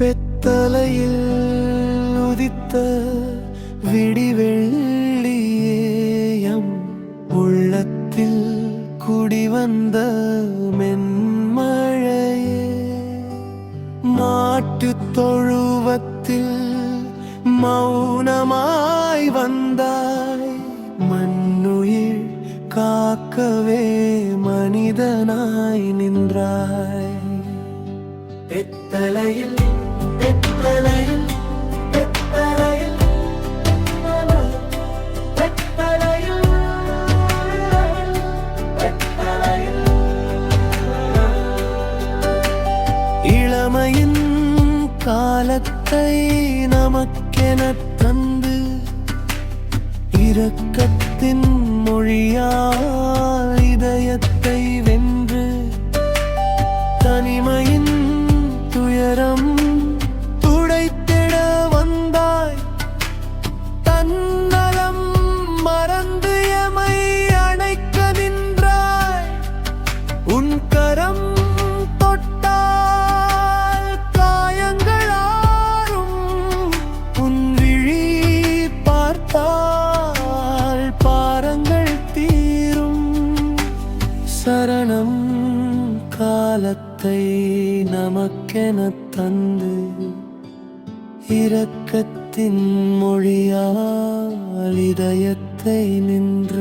பெத்தலையில் உதித்த விடிவெள்ளியேயம் உள்ளத்தில் குடிவந்த மென்மழையே. மாட்டு தொழுவத்தில் மௌனமாய் வந்தாய் மண்ணுயிர் காக்கவே மனிதனாய் நின்றாய். பெத்தலையில் இளமையின் காலத்தை நமக்கெனத் தந்து இரக்கத்தின் மொழியா உன் கரம் தொட்டால் காயங்களாரும். உன் விழி பார்த்தால் பாரங்கள் தீரும். சரணம் காலத்தை நமக்கெனத் தந்து இரக்கத்தின் மொழியால் இதயத்தை நின்று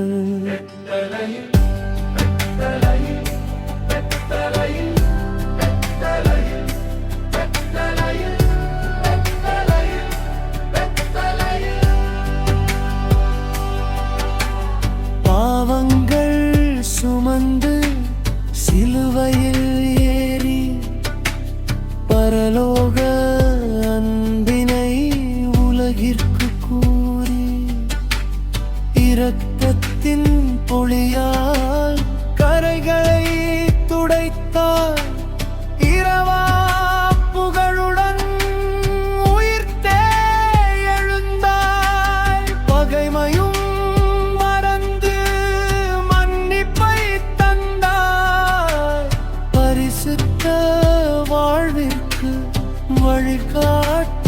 இரத்தத்தின் பொழியால் கரைகளை துடைத்தால் இரவா புகழுடன் உயிர்த்தே எழுந்தாய். பகைமையும் மறந்து மன்னிப்பை தந்தாய். பரிசுத்த வழிகாட்டு